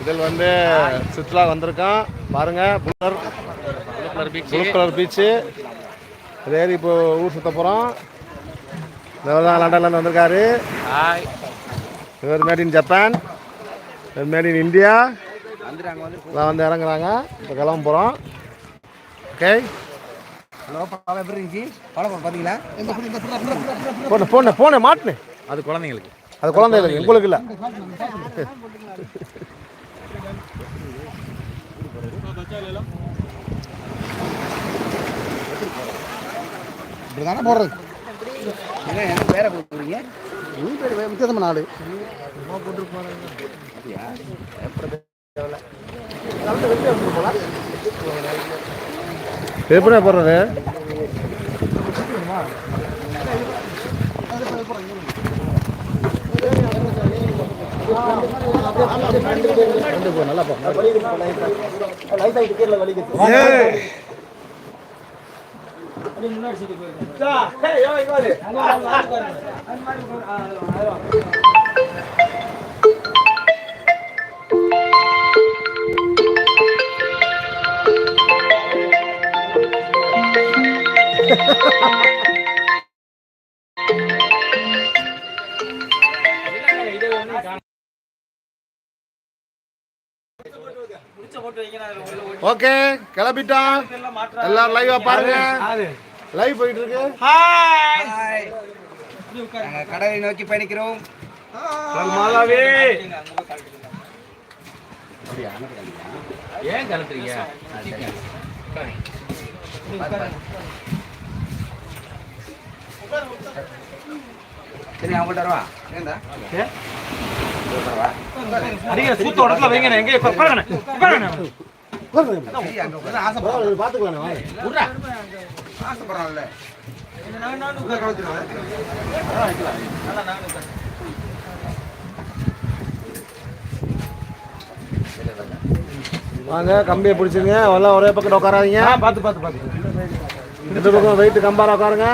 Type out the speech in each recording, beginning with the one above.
இதில் வந்து சுற்றுலா வந்திருக்கோம் பாருங்க ப்ளூ கலர் ப்ளூ பீச்சு இதே இப்போ ஊர் சுத்த போகிறோம் இவர் தான் லண்டன்லேருந்து வந்திருக்காரு. இவர் மேட் இன் ஜப்பான் இவர் மேட் இன் இந்தியா நான் வந்து இறங்குறாங்க. இப்போ கிளம்ப போகிறோம் ஓகே போன போன போன மாட்டினேன் அது குழந்தைங்களுக்கு. அது குழந்தைகளுக்கு உங்களுக்கு இல்லை. இப்படி தானே போடுறது? என்ன என்ன பேரை கொடுக்குறீங்க நீ பேர் வித்தியாசமான நாடு எப்படி போடுறது? முன்னாடி ஓகே கிளம்பிட்டோம் எல்லாரும் லைவா பாருங்க. லைவ் போயிட்டு இருக்கு. கடலை நோக்கி பயணிக்கிறோம். ஏன் கலத்துறீங்க சரி அவங்கள்ட்ட வரவா ஏண்டா பாத்துக்கலாம் ஆசைப்படுறான்ல வாங்க கம்பியை பிடிச்சிங்க எல்லாம் ஒரே பக்கம் உட்காராதீங்க. பார்த்து பார்த்து பார்த்து. இந்த பக்கம் வெயிட் கம்பார உட்காருங்க.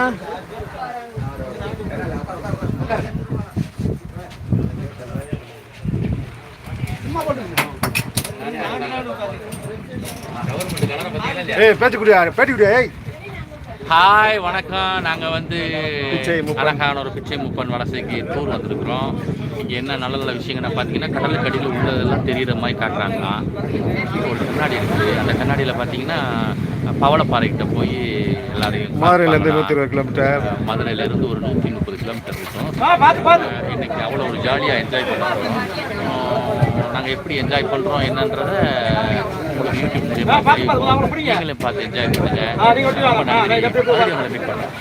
ஹாய் வணக்கம். நாங்கள் வந்து. அழகான ஒரு பிச்சை முப்பன் வலசைக்கு டூர் வந்திருக்கிறோம். இங்கே என்ன நல்ல நல்ல விஷயங்கள்னா பார்த்தீங்கன்னா கடலுக்கு அடியில் உள்ளதெல்லாம் தெரிகிற மாதிரி காட்டுறாங்களாம் ஒரு கண்ணாடி இருக்குது அந்த கண்ணாடியில் பார்த்தீங்கன்னா பவளப்பாறைக்கிட்ட போய் எல்லாரையும் மதுரையிலேருந்து நூற்றி. இருபது கிலோமீட்டர். மதுரையிலேருந்து ஒரு நூற்றி முப்பது கிலோமீட்டர் இருக்கும். இன்னைக்கு அவ்வளோ ஒரு ஜாலியாக என்ஜாய் பண்ணுறோம் நாங்கள் எப்படி என்ஜாய் பண்ணுறோம் என்னன்றத உங்களுக்கு யூடியூப் மூலியமா தெரியும். நீங்களும் பார்த்து என்ஜாய் பண்ணுங்க. ரொம்ப நன்றி. உங்களை மீட் பண்ணுறேன்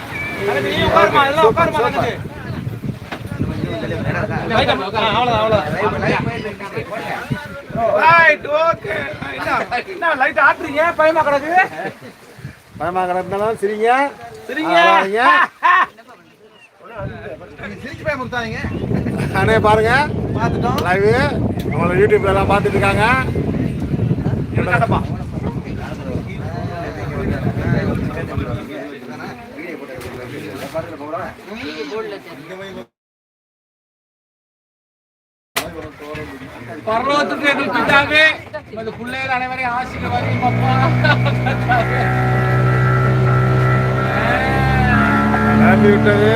பயமா கிடந்தாலும் சிரிங்க. சிரிங்க. சிரிச்சு போய் கொடுத்தாங்க அண்ணே பாருங்க. பார்த்துட்டோம். லைவ் நம்மள யூடியூப்ல எல்லாம் பார்த்துட்டு இருக்காங்க. பர்வத்துக்கு இந்த பிள்ளைகள் அனைவரையும் ஆசீர்வாதம் அப்பா கிளம்பி விட்டது.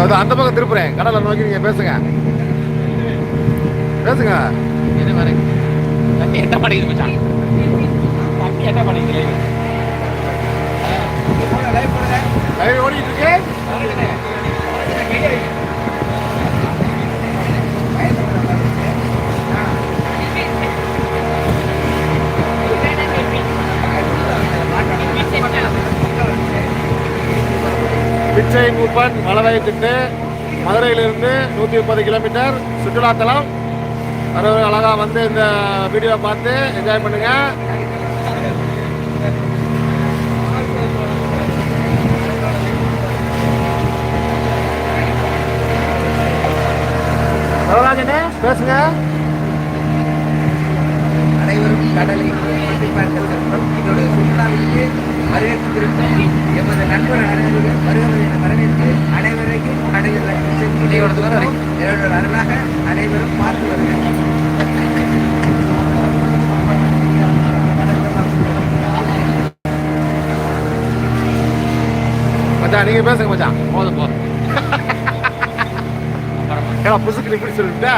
வந்து அந்த பக்கம் திருப்புறேன். கடலை நோக்கி நீங்க பேசுங்க. பேசுங்க. என்ன பண்ணிக்கிது மச்சான். என்ன பண்ணிக்கிது லைவ் ஓடிட்டு இருக்கு. பச்சை மூப்பன் மலவை திட்டு மதுரையிலிருந்து நூற்றி முப்பது கிலோமீட்டர் சுற்றுலாத்தலம் வரவங்க அழகாக வந்து இந்த வீடியோவை பார்த்து என்ஜாய் பண்ணுங்க. எவ்வளோ பேசுங்க. அனைவரும் கடலை வரவேற்பிருக்கும் எமது நண்பர் அனைவரும் வருவது என வரவேற்று அனைவரையும் கடலில் என்னோட அருளாக அனைவரும் பார்த்து வருகிறோம் மச்சான் நீங்க பேசுங்க மச்சான். போதும் போதும். ஏன்னா புதுசுக்கு இப்படி சொல்லிட்டா?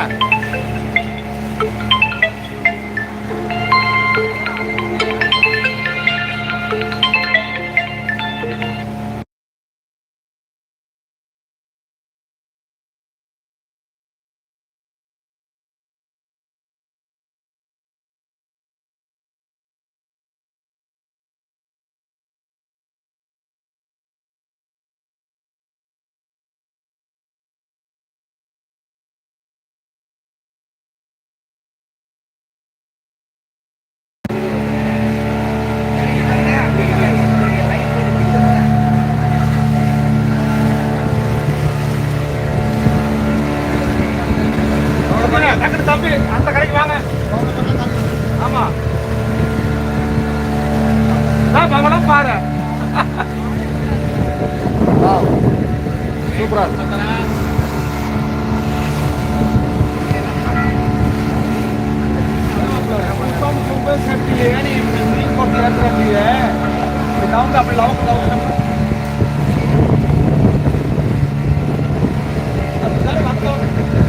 அந்த கடைக்கு வாங்க ஆமா நான் பவனம் பாரு சூப்பரா இருக்கு அப்படி லவக்கு லவக்கு நல்ல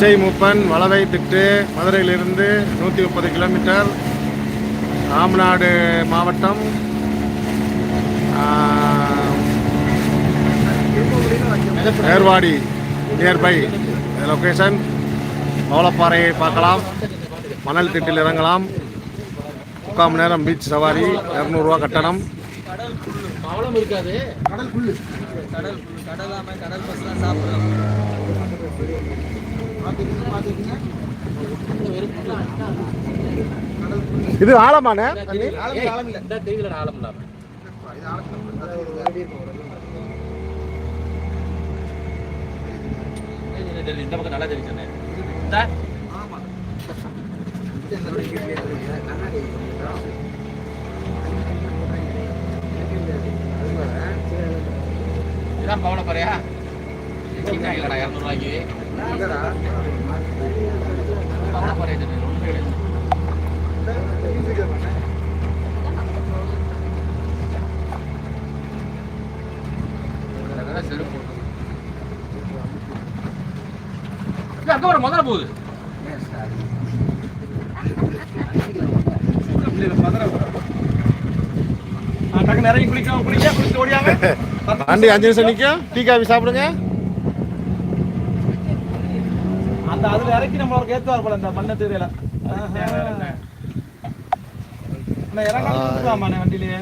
பிச்சை மூப்பன் வளவை திட்டு மதுரையிலிருந்து நூற்றி முப்பது கிலோமீட்டர் ராமநாடு மாவட்டம். நேர்வாடி ஏர்வாடி நியர்பை லொக்கேஷன் பவளப்பாறையை பார்க்கலாம். மணல் திட்டில் இறங்கலாம். முக்கால் மணி நேரம் பீச் சவாரி. இரநூறுவா கட்டணம். இது கடல் கடல் கடல் பஸ்லாம் சாப்பிடலாம் இது ஆழமான இந்த பக்கம் நல்லா தெரியுது இந்த இதான் பவள பாறையா இல்லடா இரநூறுவாய்க்கு. அங்க ஒரு முதல்ல போகுது வண்டி அஞ்சு நிமிஷம் நிற்கும் டீ காஃபி சாப்பிடுங்க. அந்த அதுல இறக்கி நம்மளுக்கு ஏத்துவார் போல இந்த மண்ணை தெரியல. இறங்காம வண்டியிலே?